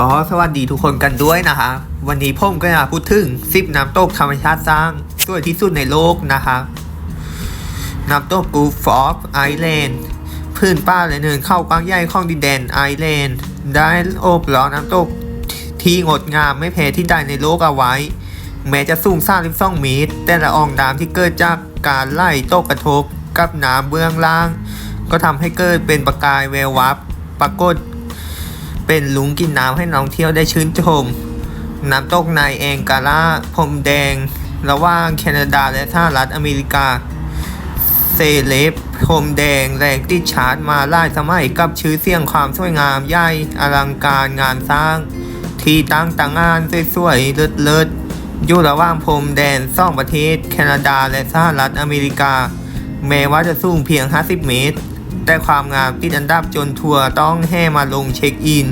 ก็สวัสดีทุกคนกันด้วยนะคะ วันนี้ผมก็จะพูดถึงสิบน้ำตกธรรมชาติสร้างสวยที่สุดในโลกนะคะน้ำตกกูฟอฟไอแลนด์พื้นป้าและเนินเข้ากว้างใหญ่ของดินแดนไอแลนด์ได้โอบล้อน้ำตกที่งดงามไม่แพ้ที่ใดในโลกเอาไว้ แม้จะสูง32เมตร แต่ละอองน้ำที่เกิดจากการไล่ตกกระทบกับน้ำเบื้องล่าง ก็ทำให้เกิดเป็นประกายแวววับปรากฏ เป็นลุมกินน้ำให้นักท่องเที่ยวได้ชื่นชม น้ำตกในแองการาพรมแดง ระหว่างแคนาดาและสหรัฐอเมริกา เซเลบพรมแดงแรงติดชาร์จมาหลาสมัยกับชื่อเสียงความสวยงามใหญ่อลังการงานสร้าง ที่ตั้งต่างงานสวยๆเลิศๆอยู่ระหว่างพรมแดนสองประเทศ แคนาดาและสหรัฐอเมริกา แม้ว่าจะสูงเพียง 50 เมตร แต่ความงามติดอันดับจนทัวร์ต้องแห่มาลงเช็คอิน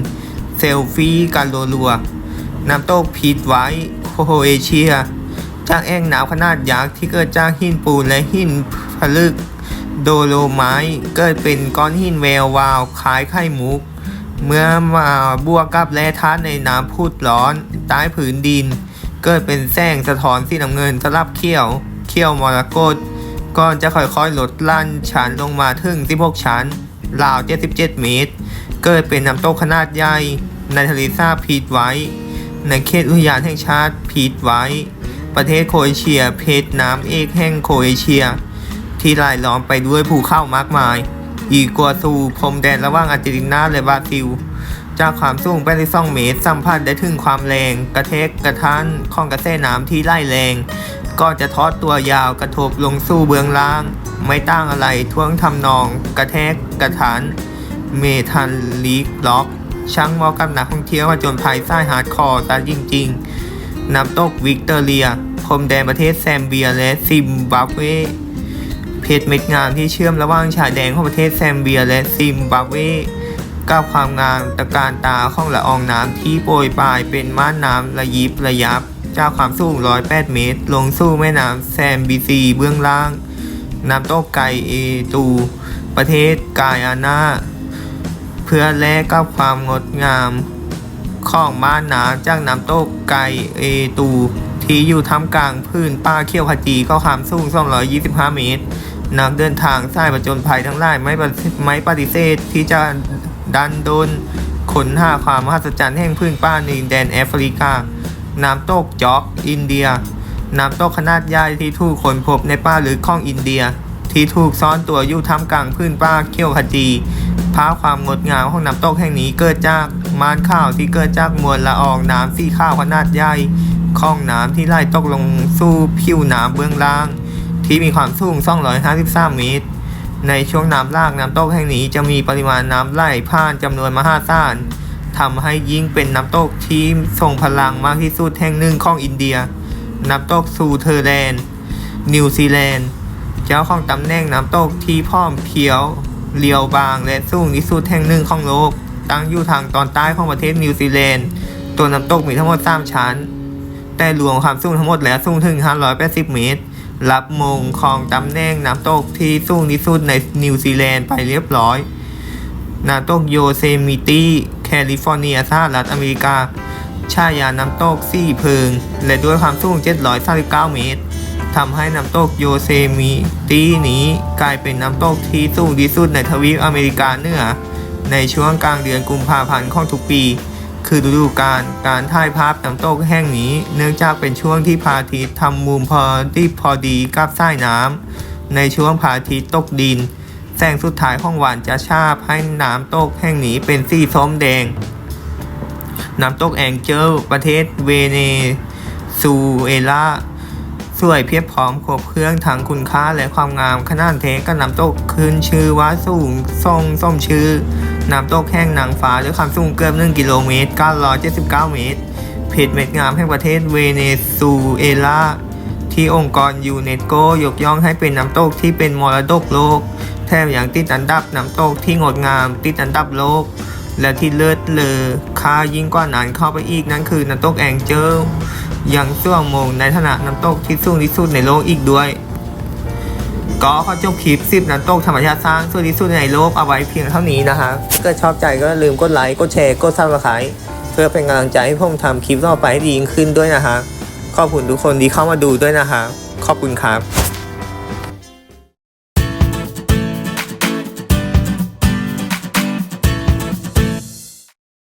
เซลฟี่กันรัวๆน้ำตกพีทไว้โคเอเชีย จากแอ่งน้ำขนาดยักษ์ที่เกิดจากหินปูนและหินผลึก โดโลไมต์เกิดเป็นก้อนหินแวววาวคล้ายไข่มุก เมื่อมาบวกกับแร่ธาตุในน้ำพุดร้อนใต้ผืนดิน เกิดเป็นแสงสะท้อนสีน้ำเงินสลับเขียว เขียวมรกต ก่อนจะค่อยๆลดลั่นชั้นลงมาถึง 16 ชั้น ราว 77 เมตร เกิดเป็นน้ำตกขนาดใหญ่ในทะเลสาบพีทไว้ ในเขตอุทยานแห่งชาติพีทไว้ ประเทศโคเอเชีย เพชรน้ำเอกแห่งโคเอเชีย ที่รายล้อมไปด้วยภูเขามากมาย อีกัวซูพรมแดนระหว่างอาร์เจนตินาและบราซิล จากความสูง82เมตร สัมผัสได้ถึงความแรง กระเทกกระทันของกระแสน้ำที่ไล่แรง ก็จะทอดตัวยาวกระทบลงสู่เบื้องล่าง ไม่ต่างอะไรท่วงทำนอง กระแทกกระทันเมทันลีกล็อกช่างเหมาะกับนักท่องเที่ยวผจญภัยสายฮาร์ดคอร์ซะจริง ๆน้ำตกวิกตอเรียพรมแดนประเทศแซมเบียและซิมบับเวเพชรเม็ดงามที่เชื่อมระหว่างชายแดนของประเทศแซมเบียและซิมบับเวกับความงามตะการตาของละอองน้ำที่โปรยปลายเป็นม่านน้ำระยิบระยับ จากความสูง 108 เมตร ลงสู่แม่น้ำแซมบีซีเบื้องล่าง น้ำตกไกเอตู ประเทศกายอานาเพื่อแลกกับความงดงามของม่านน้ำจากน้ำตกไกเอตู ที่อยู่ท่ามกลางพื้นป่าเขียวขจีก็ความสูง 225 เมตร นักเดินทางสายประจนภัยทั้งหลายไม่ปฏิไม่ปฏิเสธที่จะดันโดนค้นหาความมหัศจรรย์แห่งพื้นป่าในดินแดนแอฟริกา น้ำตกจ็อก อินเดีย น้ำตกขนาดใหญ่ที่ถูกค้นพบในป่าลึกของอินเดีย ที่ถูกซ่อนตัวอยู่ท่ามกลางพื้นป่าเขียวขจีภาพความงดงามของน้ำตกแห่งนี้เกิดจากม่านข้าวที่เกิดจากมวลละอองน้ำสีข้าวขนาดใหญ่ของน้ำที่ไหลตกลงสู่ผิวน้ำเบื้องล่าง ที่มีความสูง 253 เมตร ในช่วงน้ำลากน้ำตกแห่งนี้จะมีปริมาณน้ำไหลผ่านจำนวนมหาศาล ทำให้ยิ่งเป็นน้ำตกที่ทรงพลังมากที่สุดแห่งหนึ่งของอินเดีย น้ำตกซูเทอร์แลนด์ นิวซีแลนด์ เจ้าของตำแหน่งน้ำตกที่พร้อมเพียวเรียวบางและสูงที่สุดแห่งหนึ่งของโลก ตั้งอยู่ทางตอนใต้ของประเทศนิวซีแลนด์ ตัวน้ำตกมีทั้งหมด 3 ชั้น แต่รวมความสูงทั้งหมดแล้วสูงถึง 580 เมตร รับมงของตำแหน่งน้ำตกที่สูงที่สุดในนิวซีแลนด์ไปเรียบร้อยน้ำตกโยเซมิตีแค ลิฟอร์เนียสหรัฐอเมริกา ชายาน้ำตกสี่เพิง และด้วยความสูง 739 เมตรทำให้น้ำตกโยเซมิตีนี้กลายเป็นน้ำตกที่สูงที่สุดในทวีปอเมริกาเหนือ ในช่วงกลางเดือนกุมภาพันธ์ของทุกปี คือฤดูกาลการถ่ายภาพน้ำตกแห่งนี้ เนื่องจากเป็นช่วงที่พระอาทิตย์ทำมุมพอดีพอดีกับสายน้ำในช่วงพระอาทิตย์ตกดิน แสงสุดท้ายของวันจะชาบให้น้ำตกแห่งนี้เป็นสีส้มแดง น้ำตกแองเจิลประเทศเวเนซูเอลาสวยเพียบพร้อมครบเครื่องทั้งคุณค่าและความงามขนาดเทกับน้ำตกขึ้นชื่อว่าสูงทรงส้มชื่อ น้ำตกแห้งนางฟ้าด้วยความสูงเกือบ1กิโลเมตร 979 เมตร เพจเม็ดงามแห่งประเทศเวเนซูเอลาที่องค์กรยูเนสโกยกย่องให้เป็นน้ำตกที่เป็นมรดกโลก แถมยังติดอันดับน้ำตกที่งดงามติดอันดับโลก และที่เลิศเลอค่ายิ่งกว่านั้นเข้าไปอีกนั่นคือน้ำตกแองเจิลยังส่วงมงในฐานะน้ำตกที่สูงที่สุดในโลกอีกด้วย ก็ขอจบคลิป10น้ำตกธรรมชาติสร้างสวยที่สุดในโลกเอาไว้เพียงเท่านี้นะคะถ้าเกิดชอบใจก็ลืมกดไลค์กดแชร์กดซับสไครต์เพื่อเป็นกำลังใจให้ผมทำคลิปต่อไปให้ดียิ่งขึ้นด้วยนะฮะขอบคุณทุกคนที่เข้ามาดูด้วยนะฮะขอบคุณครับ